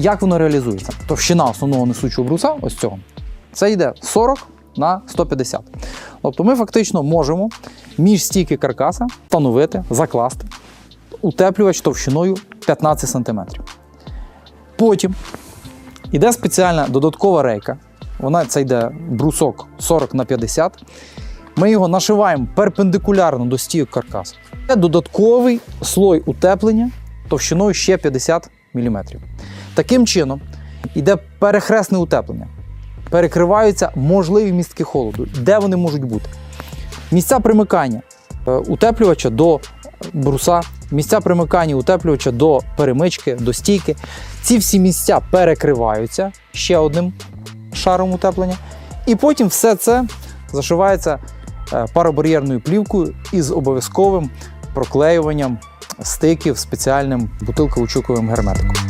Як воно реалізується? Товщина основного несучого бруса, ось цього, це йде 40 на 150. Тобто ми фактично можемо між стійки каркаса встановити, закласти утеплювач товщиною 15 см. Потім йде спеціальна додаткова рейка. Вона це йде брусок 40 на 50. Ми його нашиваємо перпендикулярно до стійок каркасу. Це додатковий слой утеплення товщиною ще 50 мм. Таким чином йде перехресне утеплення. Перекриваються можливі містки холоду. Де вони можуть бути? Місця примикання е, утеплювача до бруса, місця примикання утеплювача до перемички, до стійки. Ці всі місця перекриваються ще одним шаром утеплення. І потім все це зашивається е, паробар'єрною плівкою із обов'язковим проклеюванням стиків спеціальним бутилково-чуковим герметиком.